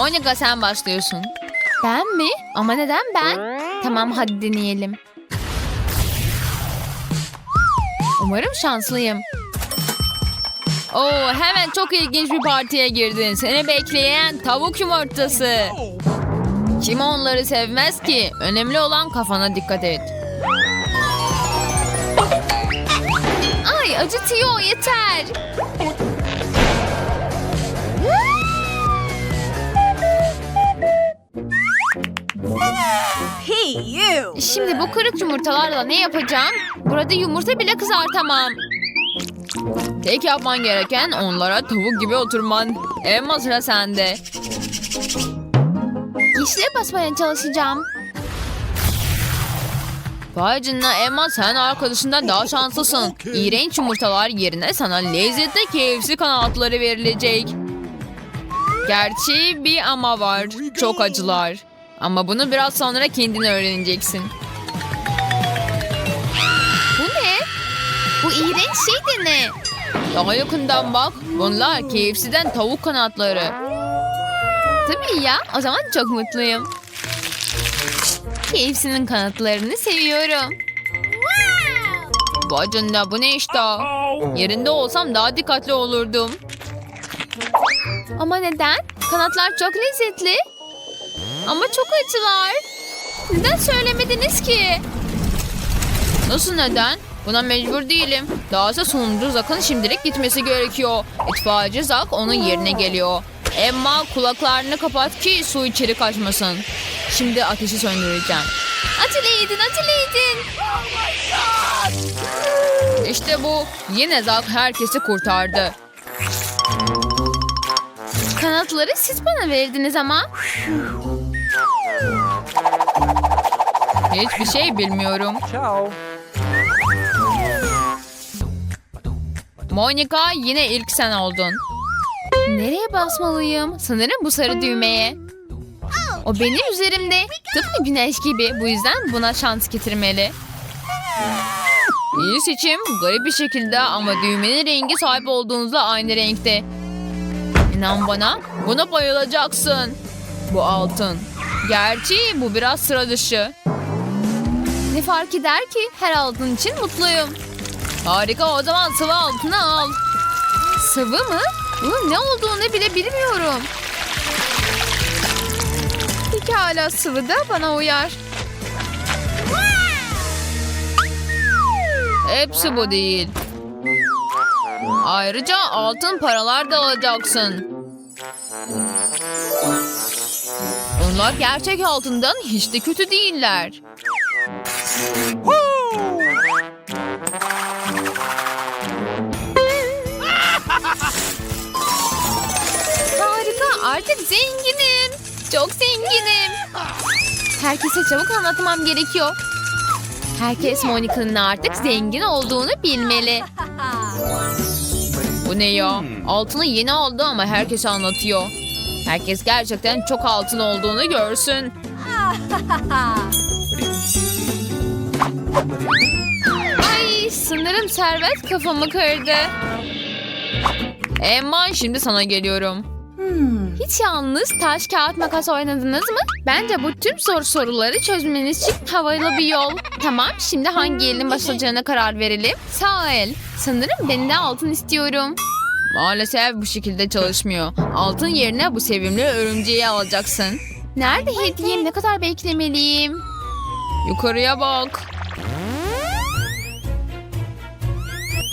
Monica sen başlıyorsun. Ben mi? Ama neden ben? Tamam hadi deneyelim. Umarım şanslıyım. Oo, hemen çok ilginç bir partiye girdin. Seni bekleyen tavuk yumurtası. Kim onları sevmez ki? Önemli olan kafana dikkat et. Ay acıtıyor yeter. Hey, you! Şimdi bu kırık yumurtalarla ne yapacağım? Burada yumurta bile kızartamam. Tek yapman gereken onlara tavuk gibi oturman. Emma sıra sende. Yeşile basmaya çalışacağım. Canına Emma sen arkadaşından daha şanslısın. İğrenç yumurtalar yerine sana lezzetli KFC kanatları verilecek. Gerçi bir ama var. Çok acılar. Ama bunu biraz sonra kendin öğreneceksin. Bu ne? Bu iğrenç şey de ne? Daha yakından bak. Bunlar KFC'den tavuk kanatları. Tabii ya. O zaman çok mutluyum. KFC'nin kanatlarını seviyorum. Canına bu ne işte? Yerinde olsam daha dikkatli olurdum. Ama neden? Kanatlar çok lezzetli. Ama çok acılar. Neden söylemediniz ki? Nasıl neden? Buna mecbur değilim. Dahası sonuncu Zak'ın şimdilik gitmesi gerekiyor. İtfaiyeci Zak onun yerine geliyor. Emma kulaklarını kapat ki su içeri kaçmasın. Şimdi ateşi söndüreceğim. Acele edin, acele edin. İşte bu. Yine Zak herkesi kurtardı. Kanatları siz bana verdiniz ama. Hiçbir şey bilmiyorum. Ciao. Monica yine ilk sen oldun. Nereye basmalıyım? Sanırım bu sarı düğmeye. O benim üzerimde. Tıpkı güneş gibi. Bu yüzden buna şans getirmeli. İyi seçim. Garip bir şekilde ama düğmenin rengi sahip olduğunuzla aynı renkte. İnan bana buna bayılacaksın. Bu altın. Gerçi bu biraz sıra dışı. Ne fark eder ki? Her altın için mutluyum. Harika o zaman sıvı altını al. Sıvı mı? Bunun ne olduğunu bile bilmiyorum. Pekala sıvı da bana uyar. Hepsi bu değil. Ayrıca altın paralar da alacaksın. Onlar gerçek altından hiç de kötü değiller. Harika artık zenginim. Çok zenginim. Herkese çabuk anlatmam gerekiyor. Herkes Monica'nın artık zengin olduğunu bilmeli. Bu ne ya? Altını yeni aldı ama herkese anlatıyor. Herkes gerçekten çok altın olduğunu görsün. Ay sanırım servet kafamı kırdı. Emma şimdi sana geliyorum. Hiç yalnız taş kağıt makas oynadınız mı? Bence bu tüm soru soruları çözmeniz için havalı bir yol. Tamam şimdi hangi elin başlayacağına karar verelim. Sağ el. Sanırım ben de altın istiyorum. Maalesef bu şekilde çalışmıyor. Altın yerine bu sevimli örümceği alacaksın. Nerede hediyem? Ne kadar beklemeliyim? Yukarıya bak.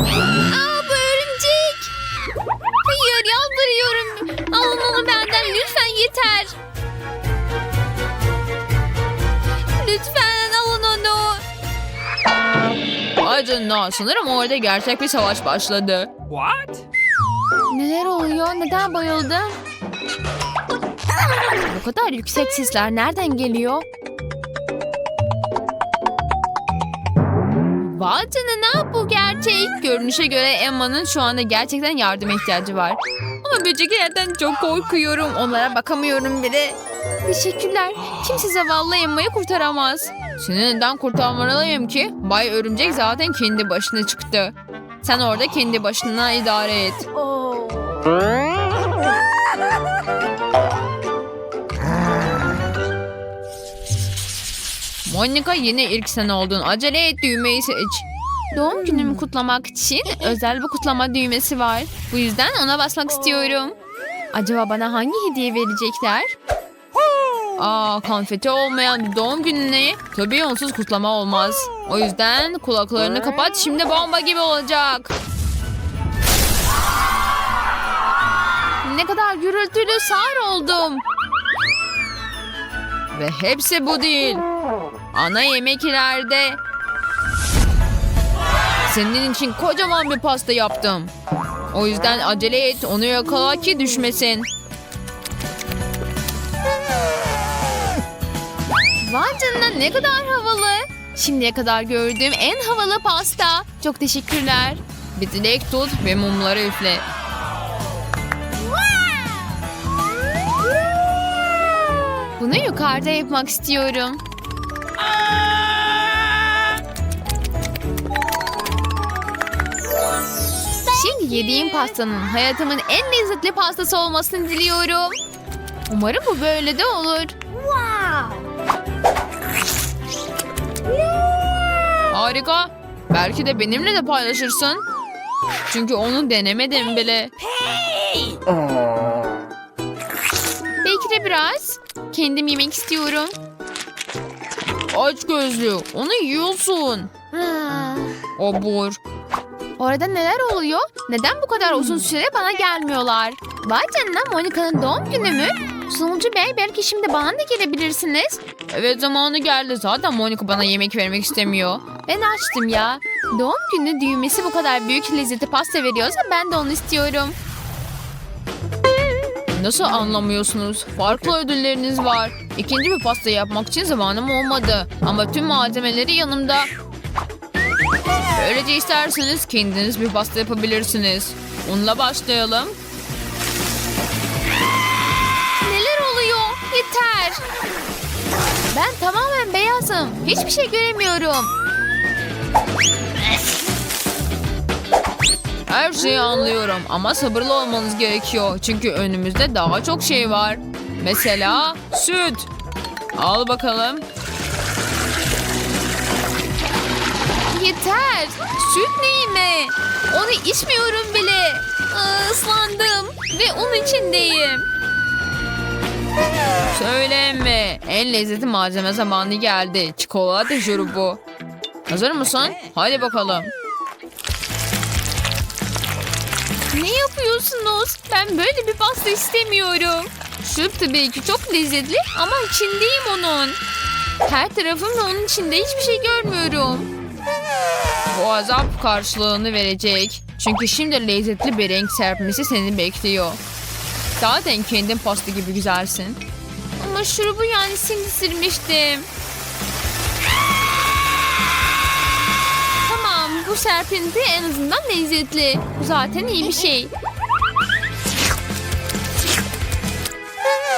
Aa bu örümcek. Hayır yalvarıyorum. Alın onu benden lütfen yeter. Lütfen alın onu. Ay canına sanırım orada gerçek bir savaş başladı. What? Neler oluyor? Neden bayıldım? Bu kadar yüksek sesler nereden geliyor? Vay canına bu gerçek. Görünüşe göre Emma'nın şu anda gerçekten yardıma ihtiyacı var. Ama böceklerden çok korkuyorum. Onlara bakamıyorum bile. Teşekkürler. Kimse zavallı Emma'yı kurtaramaz. Seni neden kurtarmalıyım ki? Bay Örümcek zaten kendi başına çıktı. Sen orada kendi başına idare et. Monica yine ilk sen oldun. Acele et düğmeyi seç. Doğum günümü kutlamak için özel bir kutlama düğmesi var. Bu yüzden ona basmak istiyorum. Acaba bana hangi hediye verecekler? Aa, konfeti olmayan doğum gününe tabii onsuz kutlama olmaz. O yüzden kulaklarını kapat şimdi bomba gibi olacak. Ne kadar gürültülü sağır oldum. Ve hepsi bu değil. Ana yemek ileride. Senin için kocaman bir pasta yaptım. O yüzden acele et onu yakala ki düşmesin. Vay canına ne kadar havalı. Şimdiye kadar gördüğüm en havalı pasta. Çok teşekkürler. Bir dilek tut ve mumları üfle. Bunu yukarıda yapmak istiyorum. Şimdi yediğim pastanın hayatımın en lezzetli pastası olmasını diliyorum. Umarım bu böyle de olur. Harika. Belki de benimle de paylaşırsın. Çünkü onu denemedim bile. Belki de biraz. Kendim yemek istiyorum. Aç gözlü. Onu yiyorsun. Obur. Orada neler oluyor? Neden bu kadar uzun süre bana gelmiyorlar? Vay canına Monika'nın doğum günü mü? Sunucu Bey belki şimdi bana da gelebilirsiniz. Evet zamanı geldi. Zaten Monika bana yemek vermek istemiyor. Ben açtım ya. Doğum günü düğmesi bu kadar büyük lezzeti pasta veriyorsa ben de onu istiyorum. Nasıl anlamıyorsunuz? Farklı ödülleriniz var. İkinci bir pasta yapmak için zamanım olmadı. Ama tüm malzemeleri yanımda. Böylece isterseniz kendiniz bir pasta yapabilirsiniz. Unla başlayalım. Neler oluyor? Yeter. Ben tamamen beyazım. Hiçbir şey göremiyorum. Her şeyi anlıyorum ama sabırlı olmanız gerekiyor. Çünkü önümüzde daha çok şey var. Mesela süt. Al bakalım. Yeter. Süt neyine? Onu içmiyorum bile. Aa, ıslandım ve onun içindeyim. Söyleme. En lezzetli malzeme zamanı geldi. Çikolata şurubu. Hazır mısın? Hadi bakalım. Ne yapıyorsunuz? Ben böyle bir pasta istemiyorum. Şurup tabii ki çok lezzetli ama içindeyim onun. Her tarafım ve onun içinde hiçbir şey görmüyorum. Bu azap karşılığını verecek. Çünkü şimdi lezzetli bir renk serpmesi seni bekliyor. Zaten kendin pasta gibi güzelsin. Ama şurubu yani sindirmiştim. Bu serpinti en azından lezzetli. Bu zaten iyi bir şey.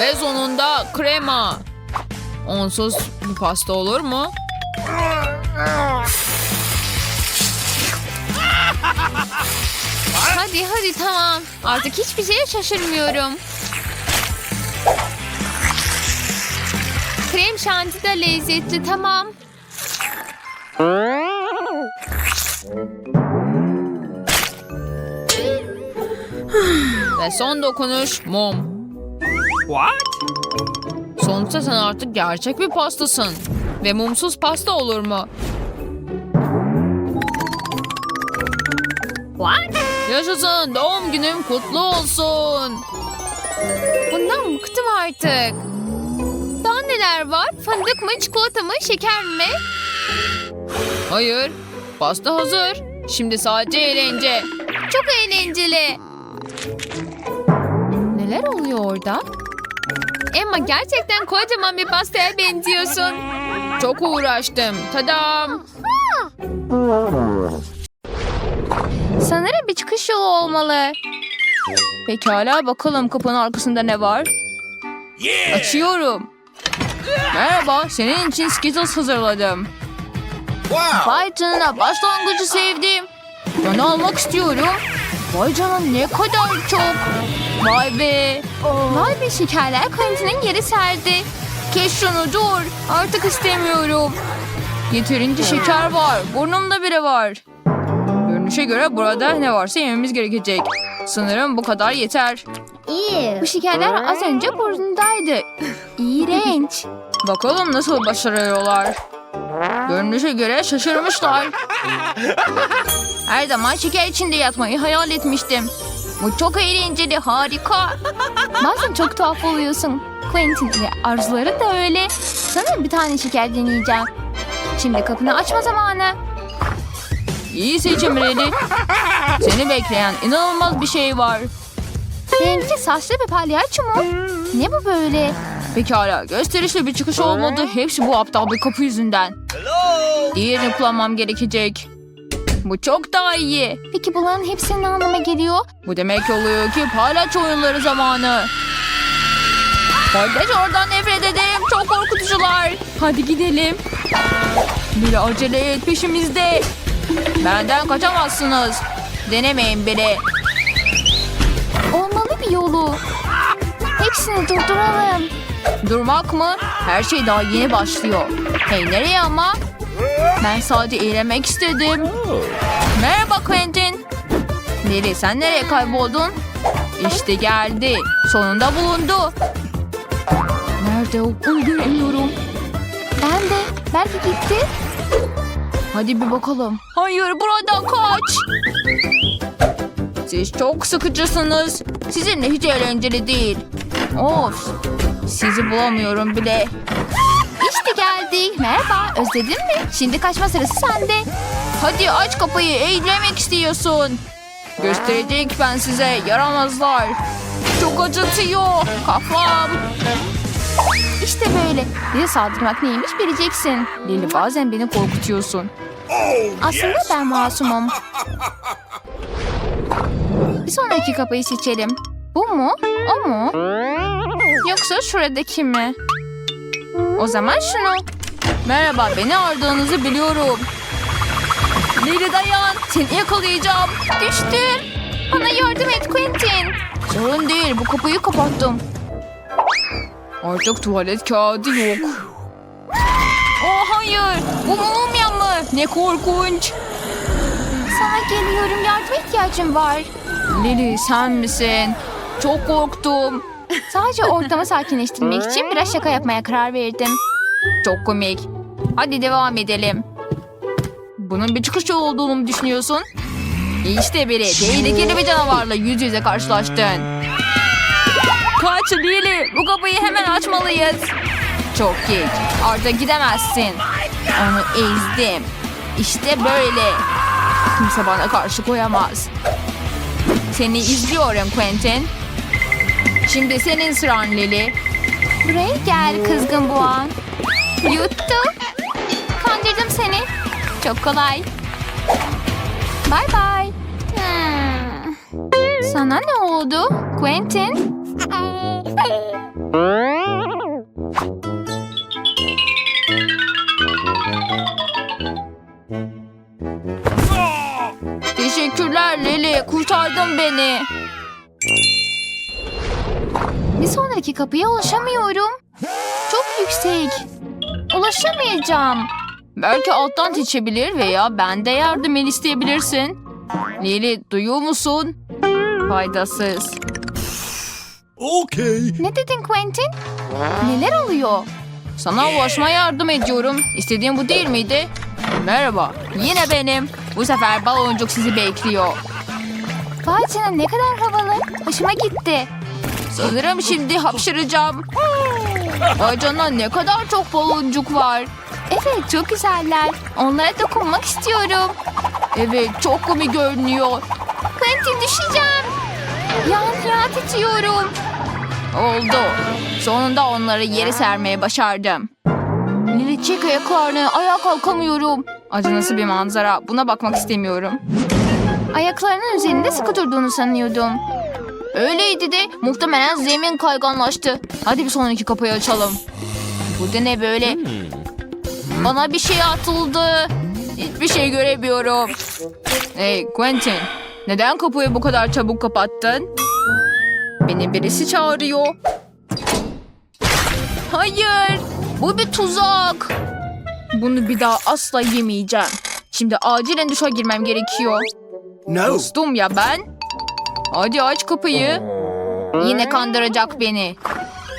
Ve sonunda krema. Onsuz bir pasta olur mu? Hadi hadi tamam. Artık hiçbir şeye şaşırmıyorum. Krem şanti de lezzetli tamam. Ve son dokunuş mum. What? Sonuçta sen artık gerçek bir pastasın. Ve mumsuz pasta olur mu? What? Yaşasın doğum günüm kutlu olsun. Bundan bıktım artık. Daha neler var? Fındık mı, çikolata mı, şeker mi? Hayır. Pasta hazır. Şimdi sadece eğlence. Çok eğlenceli. Neler oluyor orada? Emma gerçekten kocaman bir pastaya benziyorsun. Çok uğraştım. Tadam. Sanırım bir çıkış yolu olmalı. Pekala bakalım kapının arkasında ne var? Yeah! Açıyorum. Merhaba, senin için Skittles hazırladım. Wow! Vay canına, başlangıcı sevdim. Ben almak istiyorum. Vay canına ne kadar çok. Vay be. Vay be şekerler kantinin yeri serdi. Kes şunu dur. Artık istemiyorum. Yeterince şeker var. Burnumda biri var. Görünüşe göre burada ne varsa yememiz gerekecek. Sanırım bu kadar yeter. Bu şekerler az önce burnundaydı. İğrenç. Bakalım nasıl başarıyorlar. Görünüşe göre şaşırmışlar. Her zaman şeker içinde yatmayı hayal etmiştim. Bu çok eğlenceli, harika. Bazen çok tuhaf oluyorsun. Quentin ve arzuları da öyle. Sanırım bir tane şeker deneyeceğim. Şimdi kapını açma zamanı. İyi seçim Reli. Seni bekleyen inanılmaz bir şey var. Renkli saçlı bir palyaço mu? Ne bu böyle? Pekala gösterişli bir çıkış olmadı. Hepsi bu aptal bir kapı yüzünden. Diğerini kullanmam gerekecek. Bu çok daha iyi. Peki bunların hepsinin ne anlama geliyor? Bu demek oluyor ki palyaço oyunları zamanı. Kardeş oradan nefret ederim. Çok korkutucular. Hadi gidelim. Bile acele et peşimizde. Benden kaçamazsınız. Denemeyin bile. Olmalı bir yolu. Hepsini durduralım. Durmak mı? Her şey daha yeni başlıyor. Hey nereye ama? Ben sadece eğlenmek istedim. Merhaba Quentin. Neri sen nereye kayboldun? İşte geldi. Sonunda bulundu. Nerede o? Onu göremiyorum. Ben de. Belki gitti. Hadi bir bakalım. Hayır buradan kaç. Siz çok sıkıcısınız. Sizinle hiç eğlenceli değil. Of. Sizi bulamıyorum bile. İşte geldik. Merhaba. Özledin mi? Şimdi kaçma sırası sende. Hadi aç kapıyı. Eğlenmek istiyorsun. Gösterecek ben size. Yaramazlar. Çok acıtıyor. Kafam. İşte böyle. Bir saldırmak neymiş bileceksin. Lili bazen beni korkutuyorsun. Aslında ben masumum. Bir sonraki kapıyı seçelim. Bu mu? O mu? Yoksa şuradaki mi? O zaman şunu. Merhaba beni aradığınızı biliyorum. Lili dayan. Seni yakalayacağım. Düştüm. Bana yardım et Quentin. Sorun değil bu kapıyı kapattım. Artık tuvalet kağıdı yok. Oh hayır. Bu mumya mı? Ne korkunç. Sana geliyorum. Yardıma ihtiyacım var. Lili sen misin? Çok korktum. Sadece ortamı sakinleştirmek için biraz şaka yapmaya karar verdim. Çok komik. Hadi devam edelim. Bunun bir çıkış yolu olduğunu mu düşünüyorsun? İşte biri. Tehlikeli bir canavarla yüz yüze karşılaştın. Kaç Lili. Bu kapıyı hemen açmalıyız. Çok geç. Artık gidemezsin. Onu ezdim. İşte böyle. Kimse bana karşı koyamaz. Seni izliyorum Quentin. Şimdi senin sıran Lili. Buraya gel kızgın boğan. Yuttu. Kandırdım seni. Çok kolay. Bye bye. Hmm. Sana ne oldu Quentin? Teşekkürler Lili. Kurtardın beni. Bir sonraki kapıya ulaşamıyorum. Çok yüksek. Ulaşamayacağım. Belki alttan geçebilir veya ben de yardım el isteyebilirsin. Lili duyuyor musun? Faydasız. Okay. Ne dedin Quentin? Neler oluyor? Sana ulaşmaya yardım ediyorum. İstediğin bu değil miydi? Merhaba. Yine benim. Bu sefer baloncuk sizi bekliyor. Vay canına ne kadar havalı. Hoşuma gitti. Sanırım şimdi hapşıracağım. Vay ne kadar çok baloncuk var. Evet çok güzeller. Onlara dokunmak istiyorum. Evet çok komik görünüyor. Quentin düşeceğim. Yan yan titriyorum. Oldu. Sonunda onları yere sermeye başardım. Lili çek ayaklarını. Ayağa kalkamıyorum. Acınası bir manzara. Buna bakmak istemiyorum. Ayaklarının üzerinde sıkı durduğunu sanıyordum. Öyleydi de muhtemelen zemin kayganlaştı. Hadi bir sonraki kapıyı açalım. Bu da ne böyle? Bana bir şey atıldı. Hiçbir şey göremiyorum. Hey Quentin, neden kapıyı bu kadar çabuk kapattın? Beni birisi çağırıyor. Hayır. Bu bir tuzak. Bunu bir daha asla yemeyeceğim. Şimdi acilen duşa girmem gerekiyor. No. Dostum ya ben. Hadi aç kapıyı. Yine kandıracak beni.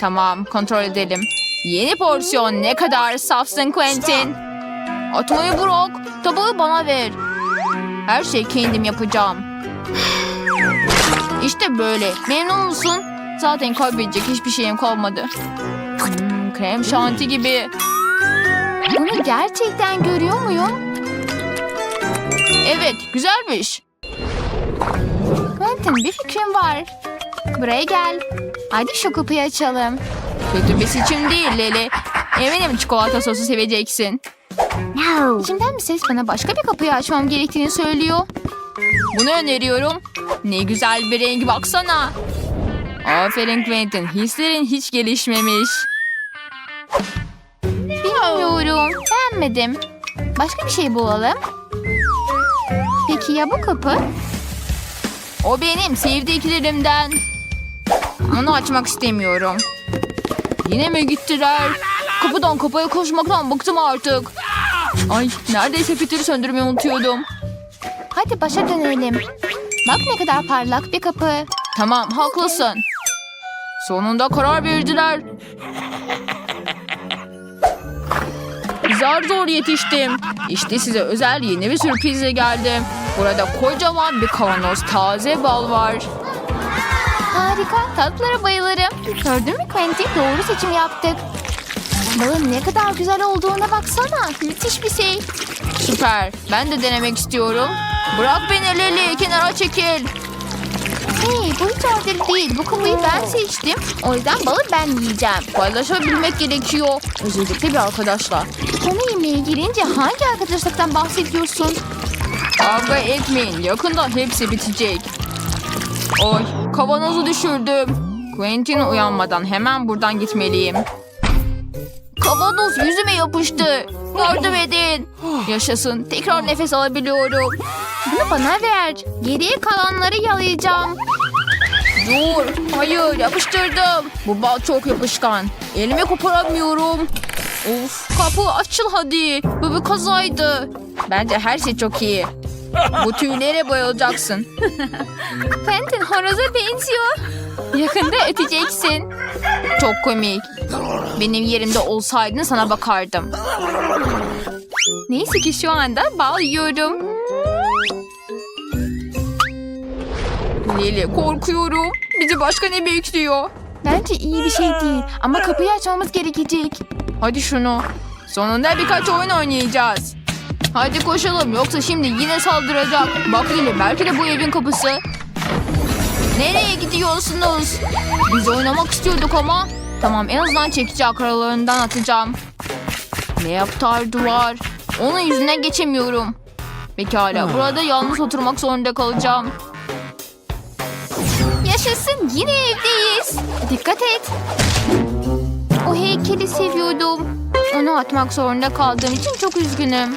Tamam kontrol edelim. Yeni porsiyon ne kadar safsın Quentin. Atmayı bırak. Tabağı bana ver. Her şeyi kendim yapacağım. İşte böyle. Memnun musun? Zaten kaybedecek hiçbir şeyim kalmadı. Hmm, krem şanti gibi. Bunu gerçekten görüyor muyum? Evet, güzelmiş. Quentin bir fikrim var. Buraya gel. Hadi şu kapıyı açalım. Kötü bir seçim değil Leli. Eminim çikolata sosu seveceksin. İçimden bir ses bana başka bir kapıyı açmam gerektiğini söylüyor. Bunu öneriyorum. Ne güzel bir renk baksana. Aferin Quentin. Hislerin hiç gelişmemiş. Bilmiyorum. Beğenmedim. Başka bir şey bulalım. Peki ya bu kapı? O benim sevdiklerimden. Onu açmak istemiyorum. Yine mi gittiler? Kapıdan kapıya koşmaktan bıktım artık. Ay neredeyse fitili söndürmeyi unutuyordum. Hadi başa dönelim. Bak ne kadar parlak bir kapı. Tamam haklısın. Sonunda karar verdiler. Zar zor yetiştim. İşte size özel yeni bir sürprizle geldim. Burada kocaman bir kavanoz taze bal var. Harika, tatlılara bayılırım. Gördün mü Quentin? Doğru seçim yaptık. Balın ne kadar güzel olduğuna baksana. Müthiş bir şey. Süper. Ben de denemek istiyorum. Bırak beni Leli. Kenara çekil. Hey bu hiç adil değil. Bu kapıyı ben seçtim. O yüzden balı ben yiyeceğim. Paylaşabilmek gerekiyor. Özellikle bir arkadaşla. Konu yemeğe girince hangi arkadaşlıktan bahsediyorsun? Kavga etmeyin. Yakında hepsi bitecek. Oy kavanozu düşürdüm. Quentin uyanmadan hemen buradan gitmeliyim. Kavanoz yüzüme yapıştı. Yardım edin. Yaşasın. Tekrar nefes alabiliyorum. Bunu bana ver. Geriye kalanları yalayacağım. Dur. Hayır yapıştırdım. Bu bal çok yapışkan. Elimi koparamıyorum. Of kapı açıl hadi. Bu bir kazaydı. Bence her şey çok iyi. Bu tüylere bayılacaksın. Quentin horoza benziyor. Yakında öteceksin. Çok komik. Benim yerimde olsaydın sana bakardım. Neyse ki şu anda bal yiyorum. Lili korkuyorum. Bizi başka ne bekliyor? Bence iyi bir şey değil ama kapıyı açmamız gerekecek. Hadi şunu. Sonunda birkaç oyun oynayacağız. Hadi koşalım yoksa şimdi yine saldıracak. Bak Lili belki de bu evin kapısı. Nereye gidiyorsunuz? Biz oynamak istiyorduk ama. Tamam en azından çekici aralarından atacağım. Ne yaptar duvar? Onun yüzünden geçemiyorum. Pekala burada yalnız oturmak zorunda kalacağım. Yaşasın yine evdeyiz. Dikkat et. O heykeli seviyordum. Onu atmak zorunda kaldığım için çok üzgünüm.